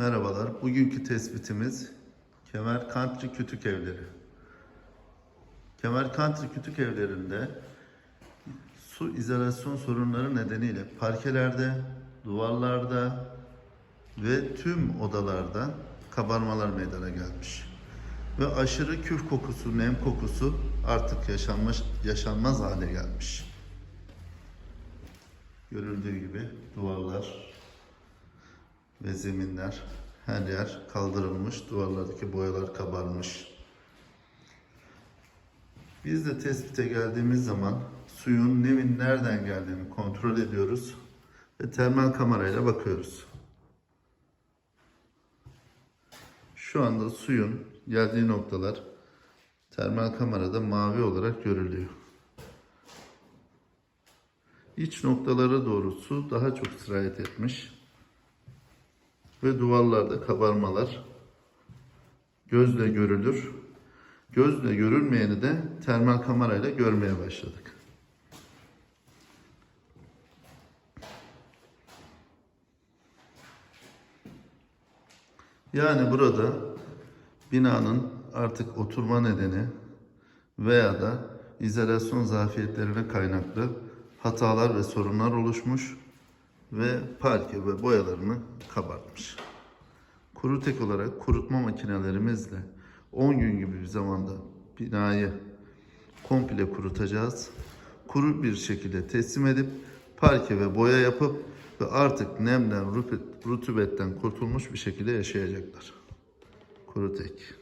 Merhabalar. Bugünkü tespitimiz Kemer Country Kütük Evleri. Kemer Country Kütük Evlerinde su izolasyon sorunları nedeniyle parkelerde, duvarlarda ve tüm odalarda kabarmalar meydana gelmiş. Ve aşırı küf kokusu, nem kokusu artık yaşanmış, yaşanmaz hale gelmiş. Görüldüğü gibi duvarlar ve zeminler her yer kaldırılmış, duvarlardaki boyalar kabarmış. Biz de tespite geldiğimiz zaman suyun nemin nereden geldiğini kontrol ediyoruz ve termal kamerayla bakıyoruz. Şu anda suyun geldiği noktalar termal kamerada mavi olarak görülüyor. İç noktalara doğru su daha çok sirayet etmiş ve duvarlarda kabarmalar gözle görülür. Gözle görülmeyeni de termal kamerayla görmeye başladık. Yani burada binanın artık oturma nedeni veya da izolasyon zafiyetlerine kaynaklı hatalar ve sorunlar oluşmuş ve parke ve boyalarını kabartmış. Kuru tek olarak kurutma makinelerimizle 10 gün gibi bir zamanda binayı komple kurutacağız. Kuru bir şekilde teslim edip parke ve boya yapıp ve artık nemden, rutubet- rutubetten kurtulmuş bir şekilde yaşayacaklar. Kuru tek.